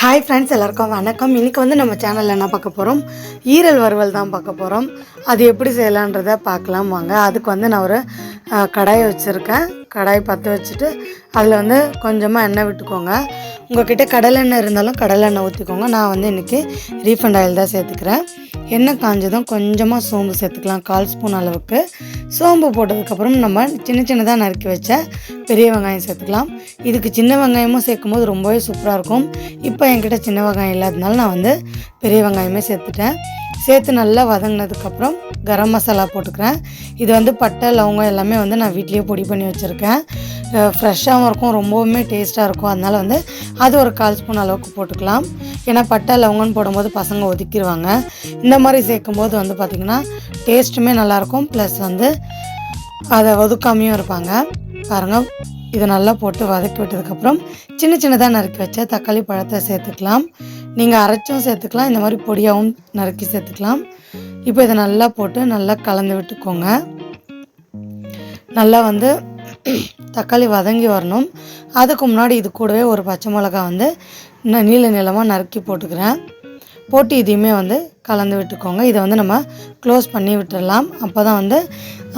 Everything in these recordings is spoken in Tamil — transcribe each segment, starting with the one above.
ஹாய் ஃப்ரெண்ட்ஸ் எல்லாருக்கும் வணக்கம். இன்றைக்கி வந்து நம்ம சேனலில் என்ன பார்க்க போகிறோம் ஈரல் வறுவல் தான் பார்க்க போகிறோம் அது எப்படி செய்யலான்றதை பார்க்கலாம் வாங்க. அதுக்கு வந்து நான் ஒரு கடாயை வச்சுருக்கேன். கடாய் பற்ற வச்சுட்டு அதில் வந்து கொஞ்சமாக எண்ணெய் விட்டுக்கோங்க. உங்கள்கிட்ட கடலெண்ணெய் இருந்தாலும் கடலெண்ணெய் ஊற்றிக்கோங்க நான் வந்து இன்றைக்கி ரீஃபண்ட் ஆயில் தான் சேர்த்துக்கிறேன். எண்ணெய் காஞ்சதும் கொஞ்சமாக சோம்பு சேர்த்துக்கலாம் கால் ஸ்பூன் அளவுக்கு. சோம்பு போட்டதுக்கப்புறம் நம்ம சின்ன சின்னதாக நறுக்கி வச்ச பெரிய வெங்காயம் சேர்த்துக்கலாம். இதுக்கு சின்ன வெங்காயமும் சேர்க்கும்போது ரொம்பவே சூப்பராக இருக்கும். இப்போ என்கிட்ட சின்ன வெங்காயம் இல்லாததுனால நான் வந்து பெரிய வெங்காயமே சேர்த்துட்டேன். சேர்த்து நல்லா வதங்கினதுக்கப்புறம் கரம் மசாலா போட்டுக்கிறேன். இது வந்து பட்டை லவங்கம் எல்லாமே வந்து நான் வீட்லேயே பொடி பண்ணி வச்சுருக்கேன். ஃப்ரெஷ்ஷாகவும் இருக்கும் ரொம்பவுமே டேஸ்ட்டாக இருக்கும். அதனால் வந்து அது ஒரு கால் ஸ்பூன் அளவுக்கு போட்டுக்கலாம். ஏன்னா பட்டை லவங்கன்னு போடும்போது பசங்க ஒதுக்கிடுவாங்க இந்த மாதிரி சேர்க்கும்போது வந்து பார்த்திங்கன்னா டேஸ்ட்டுமே நல்லாயிருக்கும். ப்ளஸ் வந்து அதை ஒதுக்காமையும் இருப்பாங்க. பாருங்கள் இதை நல்லா போட்டு வதக்கி விட்டதுக்கப்புறம் சின்ன சின்னதாக நறுக்கி வச்ச தக்காளி பழத்தை சேர்த்துக்கலாம். நீங்கள் அரைச்சும் சேர்த்துக்கலாம் இந்த மாதிரி பொடியாகவும் நறுக்கி சேர்த்துக்கலாம். இப்போ இதை நல்லா போட்டு நல்லா கலந்து விட்டுக்கோங்க. நல்லா வந்து தக்காளி வதங்கி வரணும். அதுக்கு முன்னாடி இது கூடவே ஒரு பச்சை மிளகா வந்து நான் நீல நிலமாக நறுக்கி போட்டுக்கிறேன். போட்டு இதையுமே வந்து கலந்து விட்டுக்கோங்க. இதை வந்து நம்ம க்ளோஸ் பண்ணி விட்டுடலாம் அப்போ தான் வந்து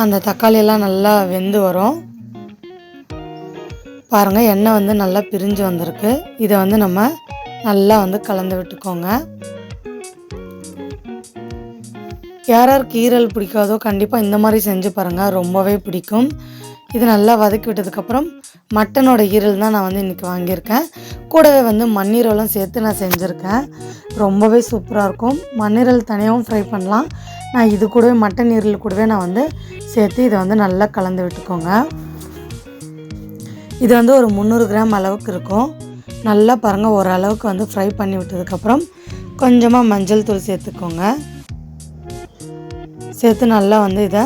அந்த தக்காளியெல்லாம் நல்லா வெந்து வரும். பாருங்கள் எண்ணெய் வந்து நல்லா பிரிஞ்சு வந்திருக்கு. இதை வந்து நம்ம நல்லா வந்து கலந்து விட்டுக்கோங்க. யார் யாருக்கு ஈரல் பிடிக்காதோ கண்டிப்பாக இந்த மாதிரி செஞ்சு பாருங்கள் ரொம்பவே பிடிக்கும். இது நல்லா வதக்கி விட்டதுக்கப்புறம் மட்டனோட ஈரல் தான் நான் வந்து இன்றைக்கி வாங்கியிருக்கேன். கூடவே வந்து மண்ணீரலும் சேர்த்து நான் செஞ்சுருக்கேன். ரொம்பவே சூப்பராக இருக்கும். மண்ணீரல் தனியாகவும் ஃப்ரை பண்ணலாம். நான் இது கூடவே மட்டன் ஈரல் கூடவே நான் வந்து சேர்த்து இதை வந்து நல்லா கலந்து விட்டுக்கோங்க. இது வந்து ஒரு முந்நூறு கிராம் அளவுக்கு இருக்கும். நல்லா பாருங்கள் ஓரளவுக்கு வந்து ஃப்ரை பண்ணி விட்டதுக்கப்புறம் கொஞ்சமாக மஞ்சள் தூள் சேர்த்துக்கோங்க. சேர்த்து நல்லா வந்து இதை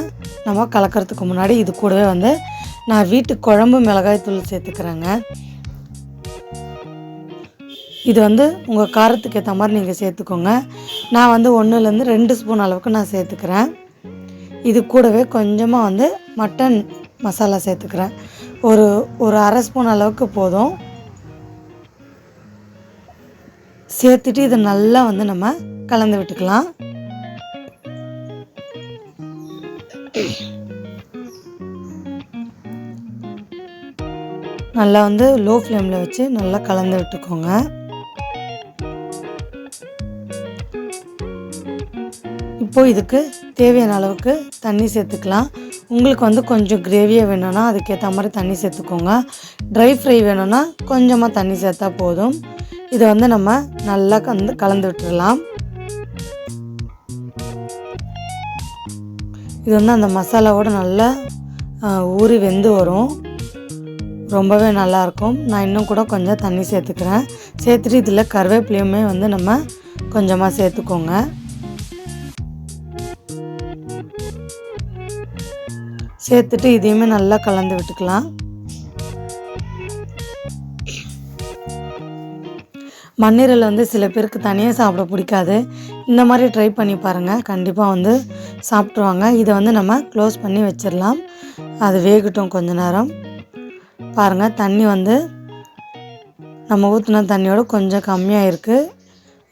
நம்ம கலக்கிறதுக்கு முன்னாடி இது கூடவே வந்து நான் வீட்டு குழம்பு மிளகாய் தூள் சேர்த்துக்கிறேங்க. இது வந்து உங்கள் காரத்துக்கு ஏற்ற மாதிரி நீங்கள் சேர்த்துக்கோங்க. நான் வந்து ஒன்றுலேருந்து ரெண்டு ஸ்பூன் அளவுக்கு நான் சேர்த்துக்கிறேன். இது கூடவே கொஞ்சமாக வந்து மட்டன் மசாலா சேர்த்துக்கிறேன். ஒரு ஒரு அரை ஸ்பூன் அளவுக்கு போதும். சேர்த்துட்டு இதை நல்லா வந்து நம்ம கலந்து விட்டுக்கலாம். நல்லா வந்து லோ ஃப்ளேமில் வச்சு நல்லா கலந்து விட்டுக்கோங்க. இப்போது இதுக்கு தேவையான அளவுக்கு தண்ணி சேர்த்துக்கலாம். உங்களுக்கு வந்து கொஞ்சம் கிரேவியாக வேணும்னா அதுக்கேற்ற மாதிரி தண்ணி சேர்த்துக்கோங்க. ட்ரை ஃப்ரை வேணும்னா கொஞ்சமாக தண்ணி சேர்த்தா போதும். இதை வந்து நம்ம நல்லா கந்து கலந்து விட்டுடலாம். இது வந்து அந்த மசாலாவோட நல்லா ஊறி வெந்து வரும். ரொம்பவே நல்லாயிருக்கும். நான் இன்னும் கூட கொஞ்சம் தண்ணி சேர்த்துக்கிறேன். சேர்த்துட்டு இதில் கருவேப்பிலையுமே வந்து நம்ம கொஞ்சமாக சேர்த்துக்கோங்க. சேர்த்துட்டு இதையுமே நல்லா கலந்து விட்டுக்கலாம். மண்ணீரல் வந்து சில பேருக்கு தனியாக சாப்பிட பிடிக்காது. இந்த மாதிரி ட்ரை பண்ணி பாருங்கள் கண்டிப்பாக வந்து சாப்பிட்ருவாங்க இதை வந்து நம்ம க்ளோஸ் பண்ணி வச்சிடலாம். அது வேகட்டும் கொஞ்ச நேரம். பாருங்கள் தண்ணி வந்து நம்ம ஊற்றின தண்ணியோட கொஞ்சம் கம்மியாக இருக்குது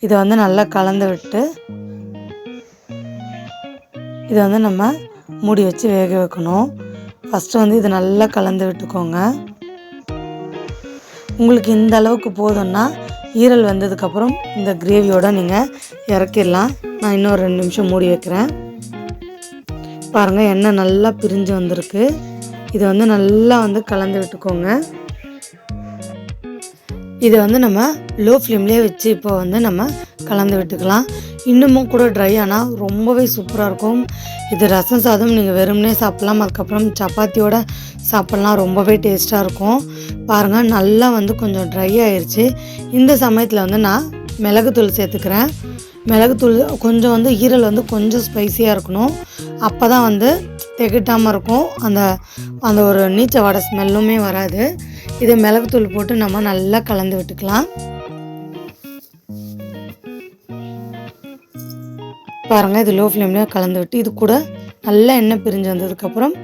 இதை வந்து நல்லா கலந்து விட்டு இதை வந்து நம்ம மூடி வச்சு வேக வைக்கணும். ஃபஸ்ட்டு வந்து இதை நல்லா கலந்து விட்டுக்கோங்க. உங்களுக்கு இந்த அளவுக்கு போதும்னா ஈரல் வந்ததுக்கப்புறம் இந்த கிரேவியோட நீங்கள் இறக்கிடலாம். நான் இன்னும் ரெண்டு நிமிஷம் மூடி வைக்கிறேன். பாருங்கள் எண்ணெய் நல்லா பிரிஞ்சு வந்திருக்கு. இதை வந்து நல்லா வந்து கலந்து விட்டுக்கோங்க. இதை வந்து நம்ம லோ ஃப்ளேம்லேயே வச்சு இப்போ வந்து நம்ம கலந்து விட்டுக்கலாம். இன்னமும் கூட ட்ரை ஆனால் ரொம்பவே சூப்பராக இருக்கும். இது ரசம் சாதம் நீங்கள் வெறுமனே சாப்பிட்லாம். அதுக்கப்புறம் சப்பாத்தியோட சாப்பிட்லாம். ரொம்பவே டேஸ்ட்டாக இருக்கும். பாருங்கள் நல்லா வந்து கொஞ்சம் ட்ரை ஆயிடுச்சு இந்த சமயத்தில் வந்து நான் மிளகுத்தூள் சேர்த்துக்கிறேன். மிளகுத்தூள் கொஞ்சம் வந்து ஈரல் வந்து கொஞ்சம் ஸ்பைசியாக இருக்கணும். அப்போ தான் வந்து திகட்டாமல் இருக்கும். அந்த அந்த ஒரு நீச்ச வடை ஸ்மெல்லுமே வராது. இதை மிளகுத்தூள் போட்டு நம்ம நல்லா கலந்து விட்டுக்கலாம். பாருங்கள் இது லோ ஃப்ளேம்லேயே கலந்து விட்டு இது கூட நல்லா எண்ணெய் பிரிஞ்சு வந்ததுக்கப்புறம்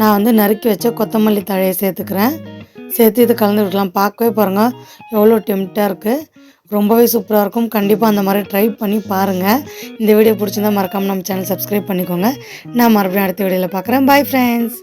நான் வந்து நறுக்கி வச்ச கொத்தமல்லி தழையை சேர்த்துக்கிறேன். சேர்த்து இது கலந்து விடலாம். பார்க்கவே பாருங்கள் எவ்வளோ டெம்ட்டாக இருக்குது ரொம்பவே சூப்பராக இருக்கும். கண்டிப்பாக அந்த மாதிரி ட்ரை பண்ணி பாருங்கள் இந்த வீடியோ பிடிச்சிருந்தா மறக்காமல் நம்ம சேனல் சப்ஸ்கிரைப் பண்ணிக்கோங்க. நான் மறுபடியும் அடுத்த வீடியோவில் பார்க்குறேன். Bye friends